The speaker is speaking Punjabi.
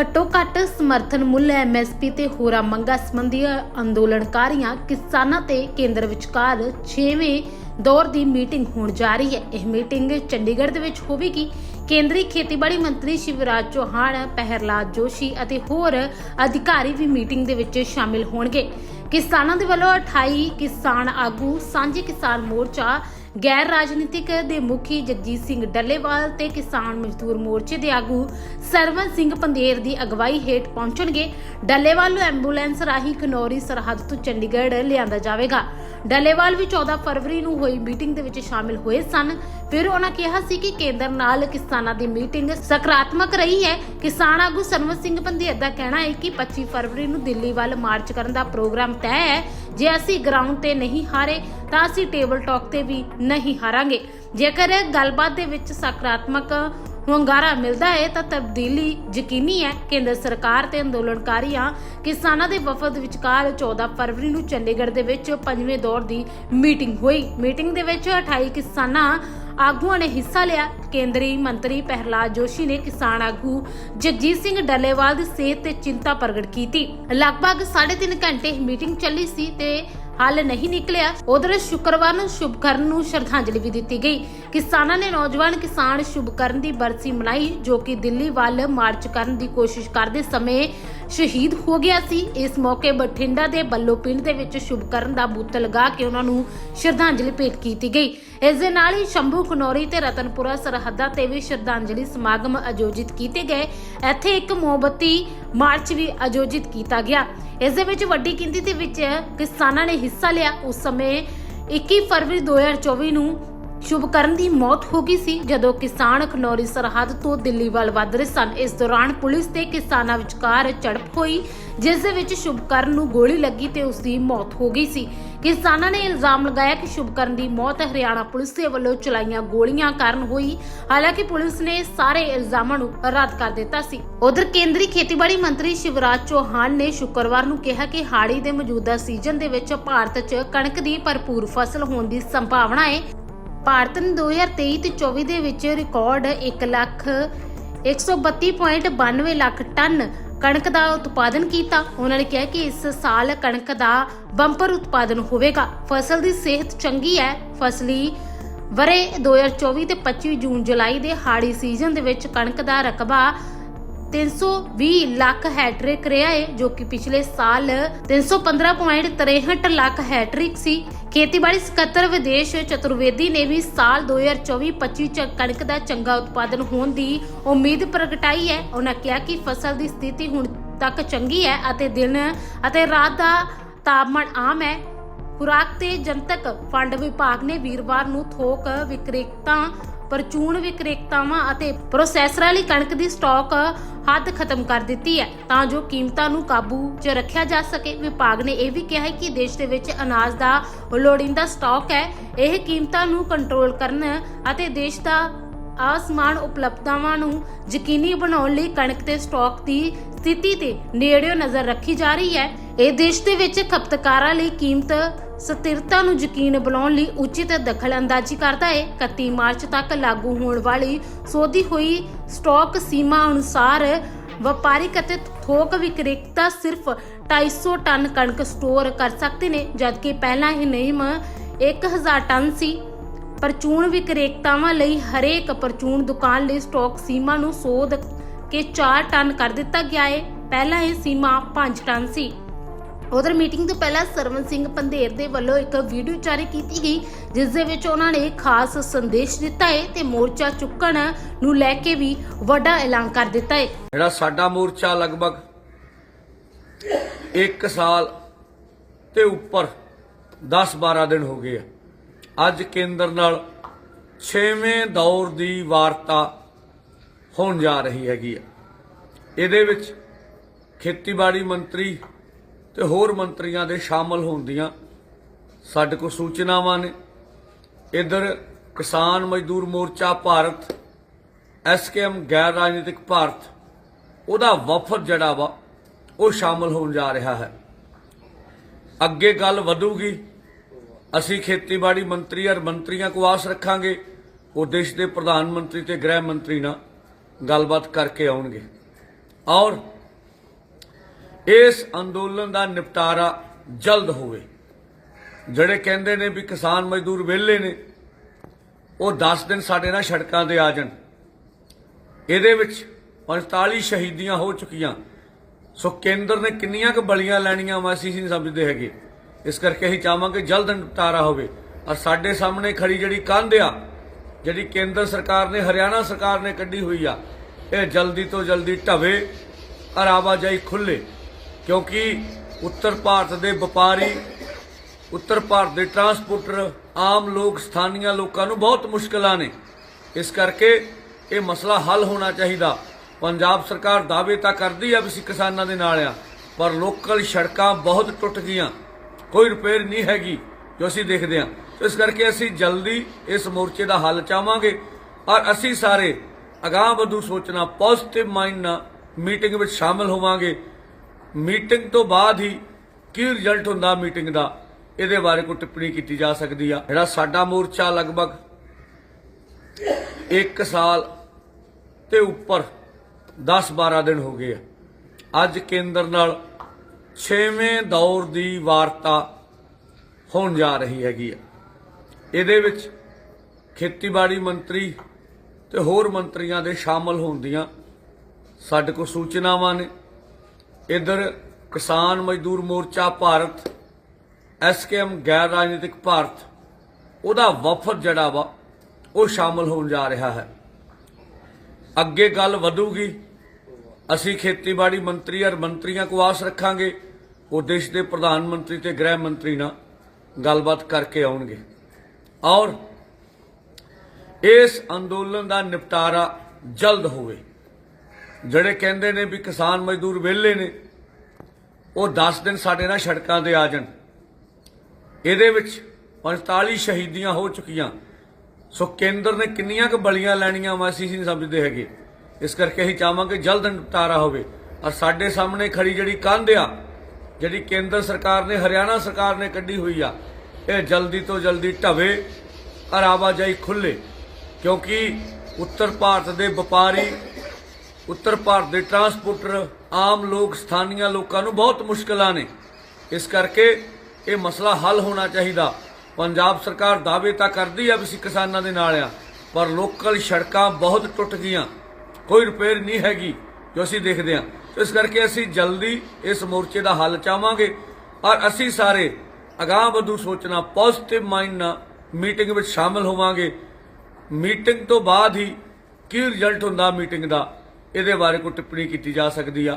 ਘੱਟੋ ਘੱਟ ਸਮਰਥਨ ਮੁੱਲ ਐਮਐਸਪੀ ਤੇ ਹੋਰਾਂ ਮੰਗਾਂ ਸੰਬੰਧੀ ਅੰਦੋਲਨਕਾਰੀਆਂ ਕਿਸਾਨਾਂ ਤੇ ਕੇਂਦਰ ਵਿਚਕਾਰ 6ਵੇਂ ਦੌਰ ਦੀ ਮੀਟਿੰਗ ਹੋਣ ਜਾ ਰਹੀ ਹੈ। ਇਹ ਮੀਟਿੰਗ ਚੰਡੀਗੜ੍ਹ ਦੇ ਵਿੱਚ ਹੋਵੇਗੀ। ਕੇਂਦਰੀ ਖੇਤੀਬਾੜੀ ਮੰਤਰੀ ਸ਼ਿਵਰਾਜ ਚੌਹਾਨ, ਪਹਿਰਲਾਦ ਜੋਸ਼ੀ ਅਤੇ ਹੋਰ ਅਧਿਕਾਰੀ ਵੀ ਮੀਟਿੰਗ ਦੇ ਵਿੱਚ ਸ਼ਾਮਿਲ ਹੋਣਗੇ। ਕਿਸਾਨਾਂ ਦੇ ਵੱਲੋਂ 28 ਕਿਸਾਨ ਆਗੂ, ਸਾਂਝੇ ਕਿਸਾਨ ਮੋਰਚਾ ਗੈਰ ਰਾਜਨੀਤਿਕ ਦੇ ਮੁਖੀ ਜਗਜੀਤ ਸਿੰਘ ਡੱਲੇਵਾਲ ਤੇ ਕਿਸਾਨ ਮਜ਼ਦੂਰ ਮੋਰਚੇ ਦੇ ਆਗੂ ਸਰਵਨ ਸਿੰਘ ਪੰਦੇਰ ਦੀ ਅਗਵਾਈ ਹੇਠ ਪਹੁੰਚਣਗੇ। ਡੱਲੇਵਾਲ ਨੂੰ ਐਂਬੂਲੈਂਸ ਰਾਹੀਂ ਖਨੌਰੀ ਸਰਹੱਦ ਤੋਂ ਚੰਡੀਗੜ੍ਹ ਲਿਆਂਦਾ ਜਾਵੇਗਾ। ਡੱਲੇਵਾਲ ਵੀ 14 ਫਰਵਰੀ ਨੂੰ ਹੋਈ ਮੀਟਿੰਗ ਦੇ ਵਿੱਚ ਸ਼ਾਮਿਲ ਹੋਏ ਸਨ। ਫਿਰ ਉਹਨਾਂ ਕਿਹਾ ਸੀ ਕਿ ਕੇਂਦਰ ਨਾਲ ਕਿਸਾਨਾਂ ਦੀ ਮੀਟਿੰਗ ਸਕਾਰਾਤਮਕ ਰਹੀ ਹੈ। ਕਿਸਾਨ ਆਗੂ ਸਰਵਨ ਸਿੰਘ ਪੰਦੇਰ ਦਾ ਕਹਿਣਾ ਹੈ ਕਿ 25 ਫਰਵਰੀ ਨੂੰ ਦਿੱਲੀ ਵੱਲ ਮਾਰਚ ਕਰਨ ਦਾ ਪ੍ਰੋਗਰਾਮ ਤੈਅ ਹੈ। ਜੇ ਅਸੀਂ ਗਰਾਊਂਡ ਤੇ ਨਹੀਂ ਹਾਰੇ, ਤਾਂ ਅਸੀਂ ਟੇਬਲ ਟਾਕ ਤੇ ਵੀ ਨਹੀਂ ਹਾਰਾਂਗੇ। ਜੇਕਰ ਗੱਲਬਾਤ ਦੇ ਵਿੱਚ ਸਕਾਰਾਤਮਕ ਹੁੰਗਾਰਾ ਮਿਲਦਾ ਹੈ, ਤਾਂ ਤਬਦੀਲੀ ਯਕੀਨੀ ਹੈ। ਕੇਂਦਰ ਸਰਕਾਰ ਤੇ ਅੰਦੋਲਨਕਾਰੀਆਂ ਕਿਸਾਨਾਂ ਦੇ ਵਫਦ ਵਿਚਕਾਰ 14 ਫਰਵਰੀ ਨੂੰ ਚੰਡੀਗੜ੍ਹ ਦੇ ਵਿੱਚ ਪੰਜਵੇਂ ਦੌਰ ਦੀ ਮੀਟਿੰਗ ਹੋਈ। ਮੀਟਿੰਗ ਦੇ ਵਿੱਚ 28 ਕਿਸਾਨਾਂ ਆਗੂਆਂ ਨੇ ਹਿੱਸਾ ਲਿਆ। ਕੇਂਦਰੀ ਮੰਤਰੀ ਪ੍ਰਹਿਲਾਦ ਜੋਸ਼ੀ ਨੇ ਕਿਸਾਨ ਆਗੂ ਜਗਜੀਤ ਸਿੰਘ ਡੱਲੇਵਾਲ ਦੀ ਸਿਹਤ ਤੇ ਚਿੰਤਾ ਪ੍ਰਗਟ ਕੀਤੀ। ਲਗਭਗ 3.5 ਘੰਟੇ ਮੀਟਿੰਗ ਚੱਲੀ ਸੀ ਤੇ ਹੱਲ ਨਹੀਂ ਨਿਕਲਿਆ ਉਧਰ ਸ਼ੁੱਕਰਵਾਰ ਨੂੰ ਸ਼ੁਭਕਰਨ ਨੂੰ ਸ਼ਰਧਾਂਜਲੀ ਵੀ ਦਿੱਤੀ ਗਈ। ਕਿਸਾਨਾਂ ਨੇ ਨੌਜਵਾਨ ਕਿਸਾਨ ਸ਼ੁਭਕਰਨ ਦੀ ਬਰਸੀ ਮਨਾਈ, ਜੋ ਕਿ ਦਿੱਲੀ ਵੱਲ ਮਾਰਚ ਕਰਨ ਦੀ ਕੋਸ਼ਿਸ਼ ਕਰਦੇ ਸਮੇਂ ਸ਼ਹੀਦ ਹੋ ਗਿਆ ਸੀ। ਇਸ ਮੌਕੇ ਬਠਿੰਡਾ ਦੇ ਬੱਲੋ ਪਿੰਡ ਦੇ ਵਿੱਚ ਸ਼ੁਭਕਰਨ ਦਾ ਬੁੱਤ ਲਗਾ ਕੇ ਉਹਨਾਂ ਨੂੰ ਸ਼ਰਧਾਂਜਲੀ ਭੇਟ ਕੀਤੀ ਗਈ। ਇਸ ਦੇ ਨਾਲ ਹੀ ਸ਼ੰਭੂ ਖਨੌਰੀ ਤੇ ਰਤਨਪੁਰਾ ਸਰਹੱਦਾਂ ਤੇ ਵੀ ਸ਼ਰਧਾਂਜਲੀ ਸਮਾਗਮ ਆਯੋਜਿਤ ਕੀਤੇ ਗਏ। ਇੱਥੇ ਇੱਕ ਮੋਮਬੱਤੀ ਮਾਰਚ ਵੀ ਆਯੋਜਿਤ ਕੀਤਾ ਗਿਆ। ਇਸ ਦੇ ਵਿੱਚ ਵੱਡੀ ਗਿਣਤੀ ਦੇ ਵਿੱਚ ਕਿਸਾਨਾਂ ਨੇ ਹਿੱਸਾ ਲਿਆ। ਉਸ ਸਮੇਂ 21 ਫਰਵਰੀ 2024 ਨੂੰ ਸ਼ੁਭਕਰਨ ਦੀ ਮੌਤ ਹੋ ਗਈ ਸੀ, ਜਦੋਂ ਕਿਸਾਨ ਖਨੌਰੀ ਸਰਹੱਦ ਤੋਂ ਦਿੱਲੀ ਵੱਲ ਵਧ ਰਹੇ ਸਨ। ਇਸ ਦੌਰਾਨ ਪੁਲਿਸ ਤੇ ਕਿਸਾਨਾਂ ਵਿਚਕਾਰ ਝੜਪ ਹੋਈ, ਜਿਸ ਦੇ ਵਿੱਚ ਸ਼ੁਭਕਰਨ ਨੂੰ ਗੋਲੀ ਲੱਗੀ ਤੇ ਉਸ ਦੀ ਮੌਤ ਹੋ ਗਈ ਸੀ। ਕਿਸਾਨਾਂ ਨੇ ਇਲਜ਼ਾਮ ਲਗਾਇਆ ਕਿ ਸ਼ੁਭਕਰਨ ਦੀ ਮੌਤ ਹਰਿਆਣਾ ਪੁਲਿਸ ਦੇ ਵੱਲੋਂ ਚਲਾਈਆਂ ਗੋਲੀਆਂ ਕਾਰਨ ਹੋਈ। ਹਾਲਾਂਕਿ ਪੁਲਿਸ ਨੇ ਸਾਰੇ ਇਲਜ਼ਾਮਾਂ ਨੂੰ ਰੱਦ ਕਰ ਦਿੱਤਾ ਸੀ। ਉਧਰ ਕੇਂਦਰੀ ਖੇਤੀਬਾੜੀ ਮੰਤਰੀ ਸ਼ਿਵਰਾਜ ਚੌਹਾਨ ਨੇ ਸ਼ੁੱਕਰਵਾਰ ਨੂੰ ਕਿਹਾ ਕਿ ਹਾੜੀ ਦੇ ਮੌਜੂਦਾ ਸੀਜ਼ਨ ਦੇ ਵਿੱਚ ਭਾਰਤ 'ਚ ਕਣਕ ਦੀ ਭਰਪੂਰ ਫਸਲ ਹੋਣ ਦੀ ਸੰਭਾਵਨਾ ਹੈ ਭਾਰਤ ਨੇ 2023 ਤੇ 24 ਦੇ ਵਿੱਚ ਰਿਕਾਰਡ 1 ਲੱਖ 132.92 ਲੱਖ ਟਨ ਕਣਕ ਦਾ ਉਤਪਾਦਨ ਕੀਤਾ। ਉਹਨਾਂ ਨੇ ਕਿਹਾ ਕਿ ਇਸ ਸਾਲ ਕਣਕ ਦਾ ਬੰਪਰ ਉਤਪਾਦਨ ਹੋਵੇਗਾ। ਫਸਲ ਦੀ ਸਿਹਤ ਚੰਗੀ ਹੈ। ਫਸਲੀ ਵਰੇ 2024 ਤੇ 25 ਜੂਨ ਜੁਲਾਈ ਦੇ ਹਾੜੀ ਸੀਜ਼ਨ ਦੇ ਵਿੱਚ ਕਣਕ ਦਾ ਰਕਬਾ 320 ਲੱਖ ਹੈਟ੍ਰਿਕ ਰਿਹਾ ਹੈ ਜੋ ਕਿ ਪਿਛਲੇ ਸਾਲ 315.63 ਲੱਖ ਹੈਟ੍ਰਿਕ ਸੀ। ਖੇਤੀਬਾੜੀ ਸਕੱਤਰ ਵਿਦੇਸ਼ ਚਤੁਰਵੇਦੀ ਨੇ ਵੀ ਸਾਲ 2024-25 ਚ ਕਣਕ ਦਾ ਚੰਗਾ ਉਤਪਾਦਨ ਹੋਣ ਦੀ ਉਮੀਦ ਪ੍ਰਗਟਾਈ ਹੈ। ਉਹਨਾਂ ਕਿਹਾ ਕਿ ਫਸਲ ਦੀ ਸਥਿਤੀ ਹੁਣ ਤੱਕ ਚੰਗੀ ਹੈ ਅਤੇ ਦਿਨ ਅਤੇ ਰਾਤ ਦਾ ਤਾਪਮਾਨ ਆਮ ਹੈ। ਖੁਰਾਕ ਤੇ ਜਨਤਕ ਫੰਡ ਵਿਭਾਗ ਨੇ ਵੀਰਵਾਰ ਨੂੰ ਥੋਕ ਵਿਕਰੇਤਾ ਪਰਚੂਨ ਵਿਕਰੇਤਾਵਾਂ ਅਤੇ ਪ੍ਰੋਸੈਸਰਾਂ ਲਈ ਕਣਕ ਦੀ ਸਟਾਕ ਹੱਦ ਖਤਮ ਕਰ ਦਿੱਤੀ ਹੈ। ਤਾਂ ਜੋ ਕੀਮਤਾਂ ਨੂੰ ਕਾਬੂ 'ਚ ਰੱਖਿਆ ਜਾ ਸਕੇ। ਵਿਭਾਗ ਨੇ ਇਹ ਵੀ ਕਿਹਾ ਹੈ ਕਿ ਦੇਸ਼ ਦੇ ਵਿੱਚ ਅਨਾਜ ਦਾ ਲੋੜੀਂਦਾ ਸਟਾਕ ਹੈ। ਇਹ ਕੀਮਤਾਂ ਨੂੰ ਕੰਟਰੋਲ ਕਰਨ ਅਤੇ ਦੇਸ਼ ਦਾ ਆਸਮਾਨ ਉਪਲਬਧਤਾਵਾਂ ਨੂੰ ਯਕੀਨੀ ਬਣਾਉਣ ਲਈ ਕਣਕ ਦੇ ਸਟਾਕ ਦੀ ਸਥਿਤੀ ਤੇ ਨੇੜਿਓ ਨਜ਼ਰ ਰੱਖੀ ਜਾ ਰਹੀ ਹੈ। ਇਹ ਦੇਸ਼ ਦੇ ਵਿੱਚ ਖਪਤਕਾਰਾਂ ਲਈ ਕੀਮਤ ਸਥਿਰਤਾ ਨੂੰ ਯਕੀਨ ਬਣਾਉਣ ਲਈ ਉਚਿਤ ਦਖਲਅੰਦਾਜ਼ੀ ਕਰਦਾ ਹੈ। 31 ਮਾਰਚ ਤੱਕ ਲਾਗੂ ਹੋਣ ਵਾਲੀ ਸੋਧੀ ਹੋਈ ਸਟਾਕ ਸੀਮਾ ਅਨੁਸਾਰ ਵਪਾਰਿਕ ਅਤੇ ਥੋਕ ਵਿਕਰੇਤਾ ਸਿਰਫ 250 ਟਨ ਕਣਕ ਸਟੋਰ ਕਰ ਸਕਦੇ ਨੇ, ਜਦਕਿ ਪਹਿਲਾਂ ਇਹ ਨਿਯਮ 1000 ਟਨ ਸੀ। ਪਰਚੂਨ ਵਿਕਰੇਤਾਵਾਂ ਲਈ ਹਰੇਕ ਪਰਚੂਨ ਦੁਕਾਨ ਲਈ ਸਟਾਕ ਸੀਮਾ ਨੂੰ ਸੋਧ ਕੇ 4 ਟਨ ਕਰ ਦਿੱਤਾ ਗਿਆ ਹੈ। ਪਹਿਲਾਂ ਇਹ ਸੀਮਾ 5 ਟਨ ਸੀ। ਉਧਰ ਮੀਟਿੰਗ ਤੋਂ ਪਹਿਲਾਂ ਸਰਵਨ ਸਿੰਘ ਪੰਧੇਰ ਦੇ ਵੱਲੋਂ ਇੱਕ ਵੀਡੀਓ ਜਾਰੀ ਕੀਤੀ ਗਈ, ਜਿਸ ਦੇ ਵਿੱਚ ਉਹਨਾਂ ਨੇ ਖਾਸ ਸੰਦੇਸ਼ ਦਿੱਤਾ ਹੈ ਤੇ ਮੋਰਚਾ ਚੁੱਕਣ ਨੂੰ ਲੈ ਕੇ ਵੀ ਵੱਡਾ ਐਲਾਨ ਕਰ ਦਿੱਤਾ ਹੈ। ਜਿਹੜਾ ਸਾਡਾ ਮੋਰਚਾ ਲਗਭਗ 1 ਸਾਲ ਤੇ ਉੱਪਰ 10-12 ਦਿਨ ਹੋ ਗਏ ਆ। ਅੱਜ ਕੇਂਦਰ ਨਾਲ 6ਵੇਂ ਦੌਰ ਦੀ ਵਾਰਤਾ ਹੋਣ ਜਾ ਰਹੀ ਹੈਗੀ ਆ। ਇਹਦੇ ਵਿੱਚ ਖੇਤੀਬਾੜੀ ਮੰਤਰੀ ਤੇ ਹੋਰ ਮੰਤਰੀਆਂ ਦੇ ਸ਼ਾਮਲ ਹੋਣ ਦੀਆਂ ਸਾਡੇ ਕੋਲ ਸੂਚਨਾਵਾਂ ਨੇ। ਇਧਰ ਕਿਸਾਨ ਮਜ਼ਦੂਰ ਮੋਰਚਾ ਭਾਰਤ ਐਸਕੇਐਮ ਗੈਰ ਰਾਜਨੀਤਿਕ ਭਾਰਤ, ਉਹਦਾ ਵਫਦ ਜਿਹੜਾ ਵਾ, ਉਹ ਸ਼ਾਮਲ ਹੋਣ ਜਾ ਰਿਹਾ ਹੈ। ਅੱਗੇ ਗੱਲ ਵਧੂਗੀ। ਅਸੀਂ ਖੇਤੀਬਾੜੀ ਮੰਤਰੀ ਔਰ ਮੰਤਰੀਆਂ ਕੋ ਆਸ ਰੱਖਾਂਗੇ, ਉਹ ਦੇਸ਼ ਦੇ ਪ੍ਰਧਾਨ ਮੰਤਰੀ ਤੇ ਗ੍ਰਹਿ ਮੰਤਰੀ ਨਾਲ ਗੱਲਬਾਤ ਕਰਕੇ ਆਉਣਗੇ। ਔਰ ਇਸ ਅੰਦੋਲਨ ਦਾ ਨਿਪਟਾਰਾ ਜਲਦ ਹੋਵੇ। ਜਿਹੜੇ ਕਹਿੰਦੇ ਨੇ ਵੀ ਕਿਸਾਨ ਮਜ਼ਦੂਰ ਵਿਹਲੇ ਨੇ, ਉਹ 10 ਦਿਨ ਸਾਡੇ ਨਾਲ ਸੜਕਾਂ ਤੇ ਆ ਜਾਣ। ਇਹਦੇ ਵਿੱਚ 45 ਸ਼ਹੀਦੀਆਂ ਹੋ ਚੁੱਕੀਆਂ। ਸੋ ਕੇਂਦਰ ਨੇ ਕਿੰਨੀਆਂ ਕੁ ਬਲੀਆਂ ਲੈਣੀਆਂ ਵਾ ਅਸੀਂ ਨਹੀਂ ਸਮਝਦੇ ਹੈਗੇ। ਇਸ ਕਰਕੇ ਅਸੀਂ ਚਾਹਾਂਗੇ ਜਲਦ ਨਿਪਟਾਰਾ ਹੋਵੇ। ਔਰ ਸਾਡੇ ਸਾਹਮਣੇ ਖੜੀ ਜਿਹੜੀ ਕੰਧ ਆ, ਜਿਹੜੀ ਕੇਂਦਰ ਸਰਕਾਰ ਨੇ, ਹਰਿਆਣਾ ਸਰਕਾਰ ਨੇ ਕੱਢੀ ਹੋਈ ਆ, ਇਹ ਜਲਦੀ ਤੋਂ ਜਲਦੀ ਢਵੇ, ਔਰ ਆਵਾਜਾਈ ਖੁੱਲੇ। ਕਿਉਂਕਿ ਉੱਤਰ ਭਾਰਤ ਦੇ ਵਪਾਰੀ, ਉੱਤਰ ਭਾਰਤ ਦੇ ਟਰਾਂਸਪੋਰਟਰ ਆਮ ਲੋਕ, ਸਥਾਨੀਆਂ ਲੋਕਾਂ ਨੂੰ ਬਹੁਤ ਮੁਸ਼ਕਲਾਂ ਨੇ। ਇਸ ਕਰਕੇ ਇਹ ਮਸਲਾ ਹੱਲ ਹੋਣਾ ਚਾਹੀਦਾ। ਪੰਜਾਬ ਸਰਕਾਰ ਦਾਅਵੇ ਤਾਂ ਕਰਦੀ ਆ ਵੀ ਅਸੀਂ ਕਿਸਾਨਾਂ ਦੇ ਨਾਲ ਆ, ਪਰ ਲੋਕਲ ਸੜਕਾਂ ਬਹੁਤ ਟੁੱਟ ਗਈਆਂ। ਕੋਈ ਰਿਪੇਅਰ ਨਹੀਂ ਹੈਗੀ ਜੋ ਅਸੀਂ ਦੇਖਦੇ ਹਾਂ ਇਸ ਕਰਕੇ ਅਸੀਂ ਜਲਦੀ ਇਸ ਮੋਰਚੇ ਦਾ ਹੱਲ ਚਾਹਾਂਗੇ ਔਰ ਅਸੀਂ ਸਾਰੇ ਅਗਾਂਹ ਵਧੂ ਸੋਚਣਾ ਪੋਜ਼ਿਟਿਵ ਮਾਈਂਡ ਨਾਲ ਮੀਟਿੰਗ ਵਿੱਚ ਸ਼ਾਮਲ ਹੋਵਾਂਗੇ। ਮੀਟਿੰਗ ਤੋਂ ਬਾਅਦ ਹੀ ਕੀ ਰਿਜ਼ਲਟ ਹੁੰਦਾ ਮੀਟਿੰਗ ਦਾ? ਇਹਦੇ ਬਾਰੇ ਕੋਈ ਟਿੱਪਣੀ ਕੀਤੀ ਜਾ ਸਕਦੀ ਆ। ਜਿਹੜਾ ਸਾਡਾ ਮੋਰਚਾ ਲਗਭਗ 1 ਸਾਲ ਤੇ ਉੱਪਰ 10-12 ਦਿਨ ਹੋ ਗਏ ਆ। ਅੱਜ ਕੇਂਦਰ ਨਾਲ 6ਵੇਂ ਦੌਰ ਦੀ ਵਾਰਤਾ ਹੋਣ ਜਾ ਰਹੀ ਹੈਗੀ ਆ। ਇਹਦੇ ਵਿੱਚ ਖੇਤੀਬਾੜੀ ਮੰਤਰੀ ਤੇ ਹੋਰ ਮੰਤਰੀਆਂ ਦੇ ਸ਼ਾਮਲ ਹੋਣ ਦੀਆਂ ਸਾਡੇ ਕੋਲ ਸੂਚਨਾਵਾਂ ਨੇ। ਇਧਰ ਕਿਸਾਨ ਮਜ਼ਦੂਰ ਮੋਰਚਾ ਭਾਰਤ ਐਸਕੇਐਮ ਗੈਰ ਰਾਜਨੀਤਿਕ ਭਾਰਤ, ਉਹਦਾ ਵਫਦ ਜਿਹੜਾ ਵਾ, ਉਹ ਸ਼ਾਮਲ ਹੋਣ ਜਾ ਰਿਹਾ ਹੈ। ਅੱਗੇ ਗੱਲ ਵਧੂਗੀ, ਅਸੀਂ ਖੇਤੀਬਾੜੀ ਮੰਤਰੀ ਔਰ ਮੰਤਰੀਆਂ ਕੋ ਆਸ ਰੱਖਾਂਗੇ, ਉਹ ਦੇਸ਼ ਦੇ ਪ੍ਰਧਾਨ ਮੰਤਰੀ ਤੇ ਗ੍ਰਹਿ ਮੰਤਰੀ ਨਾਲ ਗੱਲਬਾਤ ਕਰਕੇ ਆਉਣਗੇ। ਔਰ ਇਸ ਅੰਦੋਲਨ ਦਾ ਨਿਪਟਾਰਾ ਜਲਦ ਹੋਵੇ। ਜਿਹੜੇ ਕਹਿੰਦੇ ਨੇ ਵੀ ਕਿਸਾਨ ਮਜ਼ਦੂਰ ਵਿਹਲੇ ਨੇ, ਉਹ 10 ਦਿਨ ਸਾਡੇ ਨਾਲ ਸੜਕਾਂ ਤੇ ਆ ਜਾਣ। ਇਹਦੇ ਵਿੱਚ 45 ਸ਼ਹੀਦੀਆਂ ਹੋ ਚੁੱਕੀਆਂ। ਸੋ ਕੇਂਦਰ ਨੇ ਕਿੰਨੀਆਂ ਕੁ ਬਲੀਆਂ ਲੈਣੀਆਂ ਵਾ ਅਸੀਂ ਨਹੀਂ ਸਮਝਦੇ ਹੈਗੇ। ਇਸ ਕਰਕੇ ਅਸੀਂ ਚਾਹਾਂਗੇ ਜਲਦ ਨਿਪਟਾਰਾ ਹੋਵੇ। ਔਰ ਸਾਡੇ ਸਾਹਮਣੇ ਖੜੀ ਜਿਹੜੀ ਕੰਧ ਆ, ਜਿਹੜੀ ਕੇਂਦਰ ਸਰਕਾਰ ਨੇ, ਹਰਿਆਣਾ ਸਰਕਾਰ ਨੇ ਕੱਢੀ ਹੋਈ ਆ, ਇਹ ਜਲਦੀ ਤੋਂ ਜਲਦੀ ਢਵੇ ਔਰ ਆਵਾਜਾਈ ਖੁੱਲੇ। ਕਿਉਂਕਿ ਉੱਤਰ ਭਾਰਤ ਦੇ ਵਪਾਰੀ ਉੱਤਰ ਭਾਰਤ ਦੇ ਟਰਾਂਸਪੋਰਟਰ ਆਮ ਲੋਕ, ਸਥਾਨੀਆਂ ਲੋਕਾਂ ਨੂੰ ਬਹੁਤ ਮੁਸ਼ਕਲਾਂ ਨੇ। ਇਸ ਕਰਕੇ ਇਹ ਮਸਲਾ ਹੱਲ ਹੋਣਾ ਚਾਹੀਦਾ। ਪੰਜਾਬ ਸਰਕਾਰ ਦਾਅਵੇ ਤਾਂ ਕਰਦੀ ਆ ਵੀ ਅਸੀਂ ਕਿਸਾਨਾਂ ਦੇ ਨਾਲ ਆ, ਪਰ ਲੋਕਲ ਸੜਕਾਂ ਬਹੁਤ ਟੁੱਟ ਗਈਆਂ। ਕੋਈ ਰਿਪੇਅਰ ਨਹੀਂ ਹੈਗੀ ਜੋ ਅਸੀਂ ਦੇਖਦੇ ਹਾਂ ਇਸ ਕਰਕੇ ਅਸੀਂ ਜਲਦੀ ਇਸ ਮੋਰਚੇ ਦਾ ਹੱਲ ਚਾਹਾਂਗੇ ਔਰ ਅਸੀਂ ਸਾਰੇ ਅਗਾਂਹ ਵਧੂ ਸੋਚਣਾ ਪੋਜ਼ਿਟਿਵ ਮਾਈਂਡ ਨਾਲ ਮੀਟਿੰਗ ਵਿੱਚ ਸ਼ਾਮਲ ਹੋਵਾਂਗੇ। ਮੀਟਿੰਗ ਤੋਂ ਬਾਅਦ ਹੀ ਕੀ ਰਿਜ਼ਲਟ ਹੁੰਦਾ ਮੀਟਿੰਗ ਦਾ? ਇਹਦੇ ਬਾਰੇ ਕੋਈ ਟਿੱਪਣੀ ਕੀਤੀ ਜਾ ਸਕਦੀ ਆ।